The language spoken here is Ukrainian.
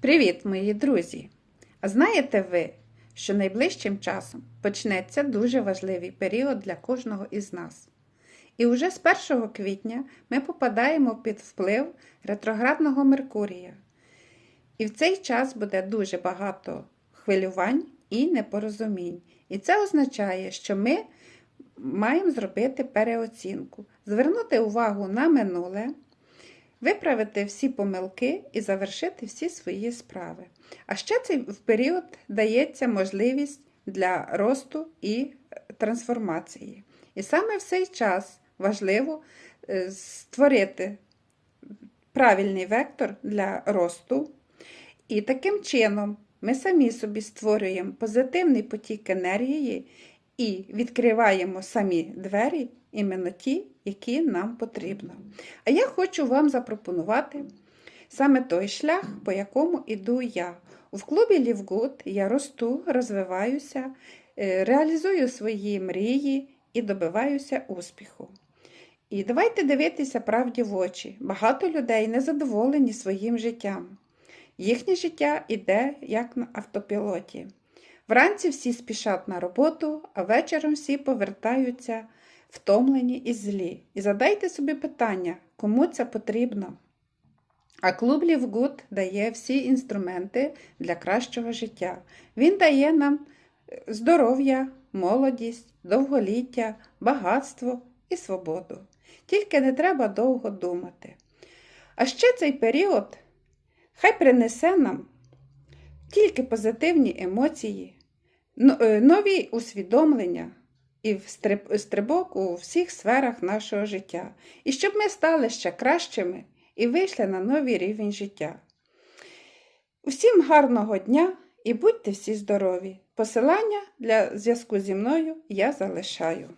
Привіт, мої друзі! А знаєте ви, що найближчим часом почнеться дуже важливий період для кожного із нас. І уже з 1 квітня ми попадаємо під вплив ретроградного Меркурія. І в цей час буде дуже багато хвилювань і непорозумінь. І це означає, що ми маємо зробити переоцінку, звернути увагу на минуле виправити всі помилки і завершити всі свої справи. А ще цей період дається можливість для росту і трансформації. І саме в цей час важливо е, створити правильний вектор для росту. І таким чином ми самі собі створюємо позитивний потік енергії і відкриваємо самі двері, іменно ті, які нам потрібно. А я хочу вам запропонувати саме той шлях, по якому іду я. В клубі Лівгуд я росту, розвиваюся, е, реалізую свої мрії і добиваюся успіху. І давайте дивитися правді в очі. Багато людей не задоволені своїм життям. Їхнє життя іде як на автопілоті. Вранці всі спішать на роботу, а вечором всі повертаються втомлені і злі. І задайте собі питання, кому це потрібно. А клуб Лівгуд дає всі інструменти для кращого життя. Він дає нам здоров'я, молодість, довголіття, багатство і свободу. Тільки не треба довго думати. А ще цей період хай принесе нам тільки позитивні емоції, е, нові усвідомлення і стрибок у всіх сферах нашого життя, і щоб ми стали ще кращими і вийшли на новий рівень життя. Усім гарного дня і будьте всі здорові! Посилання для зв'язку зі мною я залишаю.